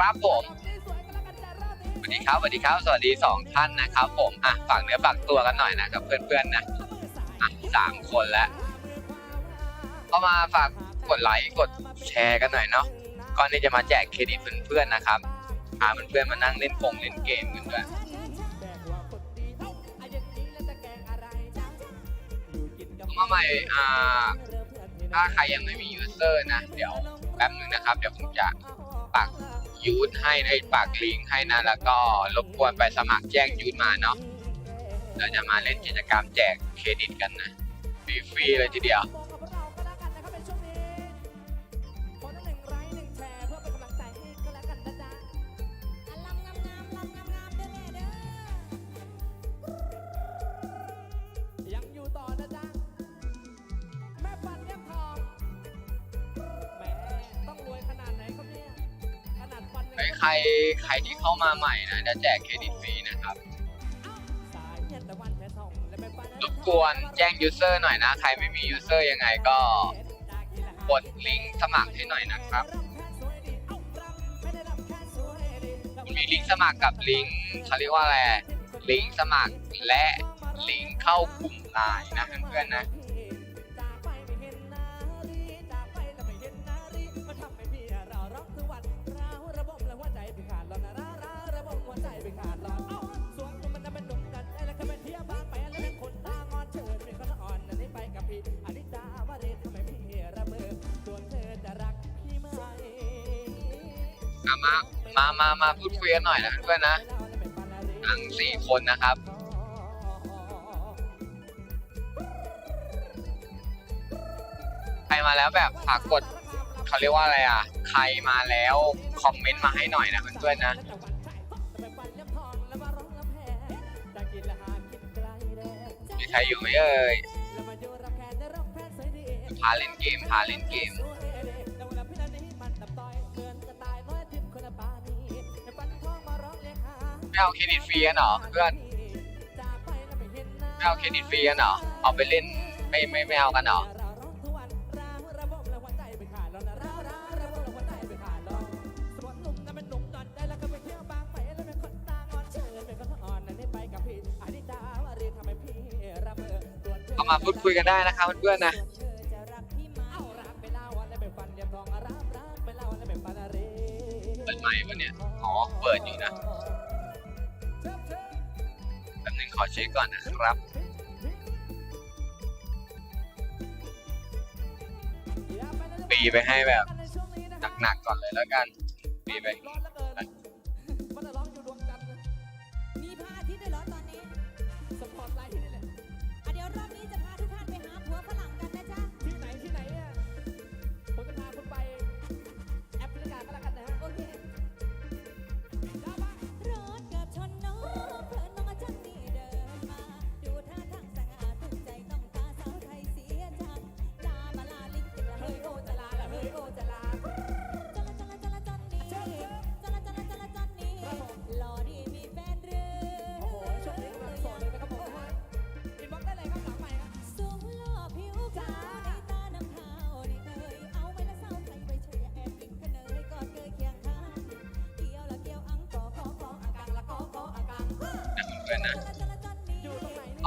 ครับผมสวัสดีครับสวัสดีครับ สวัสดีสองท่านนะครับ ผมอะฝากเนื้อฝากตัวกันหน่อยนะครับเพื่อนๆนะอะสามคนแล้วเข้ามาฝากกดไลค์กดแชร์กันหน่อยเนาะก่อนที่จะมาแจกเครดิตเพื่อนๆนะครับพาเพื่อนๆมานั่งเล่นกงเล่นเกมกันด้วยเข้ามาใหม่อ่าถ้าใครยังไม่มียูเซอร์นะ เดี๋ยวแป๊บนึงนะครับ เดี๋ยวผมจะปัก ยูทให้ในปักลิงก์ให้นะแล้วก็รบกวนไปสมัครแจ้งยูทมาเนาะเราจะมาเล่นกิจกรรมแจกเครดิตกันนะฟรีๆเลยทีเดียว ใครใครที่เข้ามาใหม่นะจะแจกเครดิตฟรีนะครับรบกวนแจ้งยูเซอร์หน่อยนะ ใครไม่มียูเซอร์ยังไงก็กดลิงก์สมัครให้หน่อยนะครับมีลิงก์สมัครกับลิงก์เขาเรียกว่าอะไรลิงก์สมัครและลิงก์เข้ากลุ่มไลน์นะเพื่อนๆนะ อะมา มามามาพูดคุยกันหน่อยนะเพื่อนนะทั้งสี่คนนะครับ ใครมาแล้วแบบฝากกดเขาเรียกว่าอะไรอะ ใครมาแล้วคอมเมนต์มาให้หน่อยนะเพื่อนๆนะมีใครอยู่ไหมเอ่ยพาเล่นเกมพาเล่นเกม ไม่เอาเครดิตฟรีกันเหรอเพื่อนไม่เอาเครดิตฟรีกันเหรอเอาไปเล่นไม่ไม่ไม่เอากันเหรอเข้ามาพูดคุยกันได้นะครับเพื่อนๆนะเปิดไหมค์ปะเนี่ย อ๋อ เปิดอยู่นะ อเช็คก่อนนะครับ ปีไปให้แบบหนักๆก่อนเลยแล้วกัน ปีไป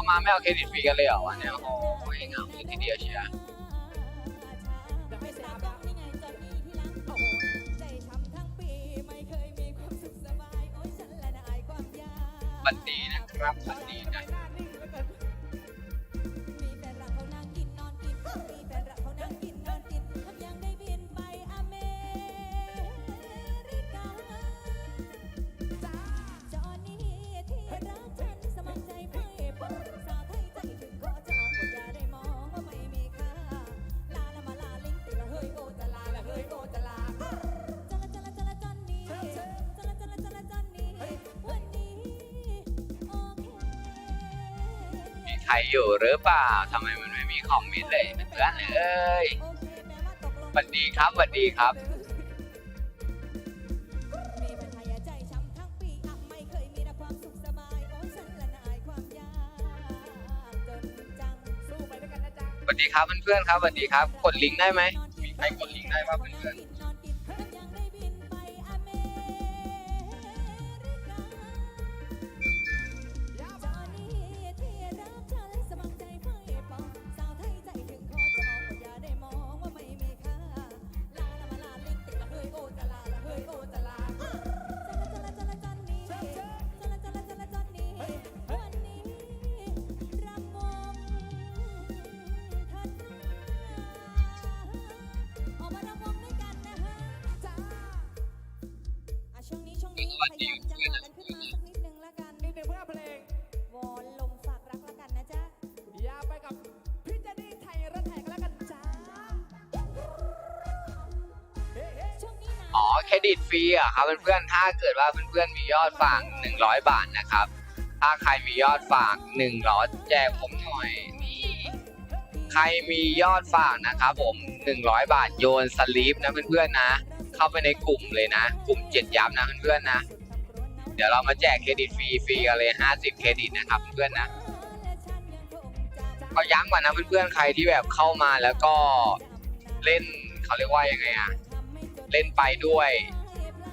เข้ามาไม่เอาเครดิตฟรีกันเลยเหรอวะเนี่ยโอ้ยเงาเลยทีเดียวเชียร์บันดีนะครับบันดีนะ รอยู่หรือเปล่าทำไมมันไม่มีคอมเมนต์เลยเพื่อนเอ้ยเคแปลว่าตกลงสวัสดีครับสวัสดีครับเคยมีแต่ความสุขสบอ้ยฉันละนายความยากจนจังสู้ไปด้วยกันนะจ๊ะสวัสดีครับเพื่อนๆครับสวัสดีครับ กดลิงก์ได้ไหมมีใครกดลิงก์ได้ป่ะเพื่อนน สวัสดีเพื่อนจันะงหวะกันขึ้นมาสักนิดนึงละกันนิดหนึ่งเพื่อเพลง วอนลมฝากรักละกันนะจ๊ะ อย่าไปกับพี่เจนี่ไทยรัฐแทกแล้วกันจ้าเฮ้เฮ้ช่วงนี้นะอ๋อเครดิตฟรีอะครับเพื่อนๆถ้าเกิดว่าเพื่อนๆมียอดฝาก100 บาทนะครับ ถ้าใครมียอดฝาก1ร้อยแจกผมหน่อยนี่ใครมียอดฝากนะครับผม 100 บาทโยนสลีปนะเพื่อนๆนะ เข้าไปในกลุ่มเลยนะ กลุ่มเจ็ดยับนะเพื่อนๆนะ เดี๋ยวเรามาแจกเครดิตฟรีฟรีกันเลย 50 เครดิตนะครับเพื่อนๆนะก็ย้ำก่อนนะเพื่อนๆใครที่แบบเข้ามาแล้วก็เล่นเขาเรียกว่ายังไงอะเล่นไปด้วย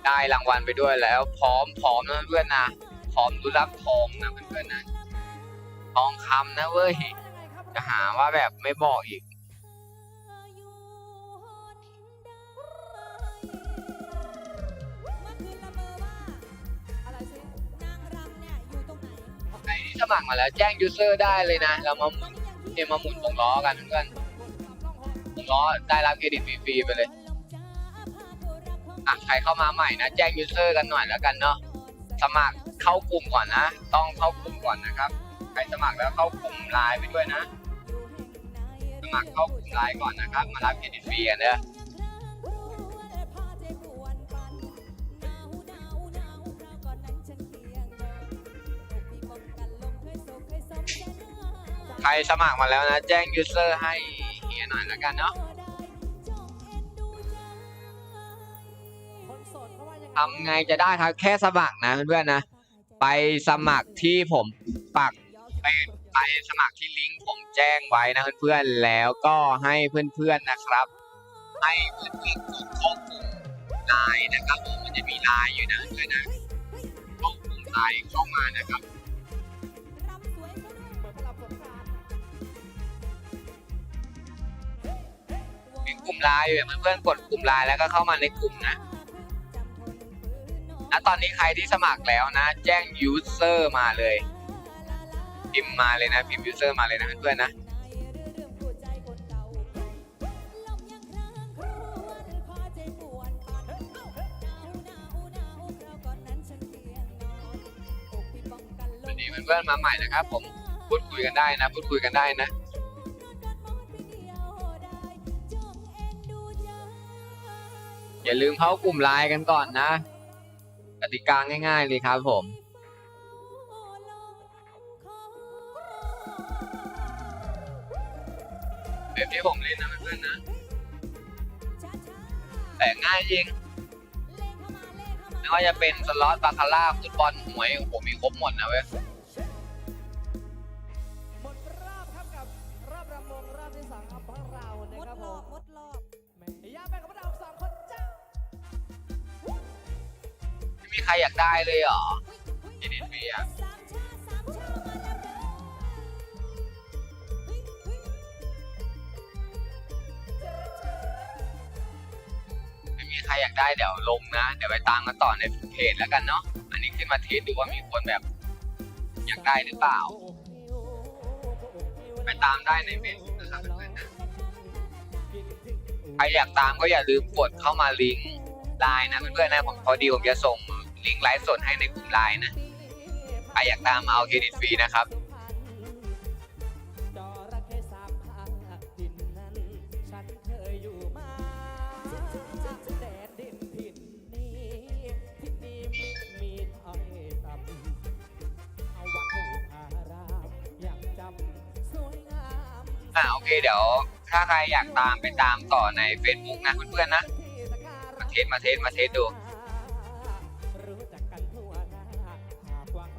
ได้รางวัลไปด้วยแล้ว พร้อมพร้อมนะเพื่อนๆนะพร้อมรุ้รับทองนะเพื่อนๆนะทองคำนะเว้ยจะหาว่าแบบไม่บอกอีก สมัครมาแล้ว แจ้งยูเซอร์ได้เลยนะ เรามาหมุนเอ็มมาหมุนวงล้อกันเพื่อนวงล้อได้รับเครดิตฟรีๆไปเลยอะใครเข้ามาใหม่นะ แจ้งยูเซอร์กันหน่อยแล้วกันเนาะสมัครเข้ากลุ่มก่อนนะ ต้องเข้ากลุ่มก่อนนะครับใครสมัครแล้วเข้ากลุ่มไลน์ไปด้วยนะ สมัครเข้ากลุ่มไลน์ก่อนนะครับ มารับเครดิตฟรีกันเด้อ ใครสมัครมาแล้วนะ แจ้งยูเซอร์ให้เฮียหน่อยแล้วกันเนาะทำไงจะได้ครับแค่สมัครนะเพื่อนๆนะ ไปสมัครที่ผมปักไปไปสมัครที่ลิงก์ผมแจ้งไว้นะเพื่อนๆแล้วก็ให้เพื่อนๆนะครับ ให้เพื่อนๆกดเข้ากลุ่มไลน์นะครับผมมันจะมีไลน์อยู่นะเพื่อนๆนะเข้ากลุ่มไลน์เข้ามานะครับ ไลน์อยู่เพื่อนๆกดกลุ่มไลน์แล้วก็เข้ามาในกลุ่มนะณตอนนี้ใครที่สมัครแล้วนะ แจ้งยูเซอร์มาเลย พิมพ์มาเลยนะ พิมพ์ยูเซอร์มาเลยนะเพื่อนๆนะวันนี้เพื่อนๆมาใหม่นะครับ ผมพูดคุยกันได้นะ พูดคุยกันได้นะ อย่าลืมเข้ากลุ่มไลน์กันก่อนนะกติกาง่ายๆเลยครับผม แบบที่ผมเล่นนะเพื่อนๆนะ แต่ง่ายจริงไม่ว่าจะเป็นสล็อตบาคาร่าฟุตบอลหวยผมมีครบหมดนะเว้ย รอยากได้เลยเหรอยินดีฟรีอะสามชาสามชามาแล้วเด้อเฮ้ยเฮ้ยไม่มีใครอยากได้เดี๋ยวลงนะ เดี๋ยวไปตามกันต่อในเพจแล้วกันเนาะ อันนี้ขึ้นมาเทสดูว่ามีคนแบบ อยากได้หรือเปล่า ไปตามได้ในเพจนะครับเพื่อนๆนะใครอยากตามก็อย่าลืมกดเข้ามาลิงก์ไลน์นะเพื่อนๆนะผมพอดีผมจะส่ง ลิงก์ไลฟ์สดให้ในกลุ่มไลน์นะใครอยากตามมาเอาเครดิตฟรีนะครับน่าโอเคเดี๋ยว ถ้าใครอยากตามไปตามต่อใน Facebook นะเพื่อนๆนะ มาเทสมาเทสมาเทสดู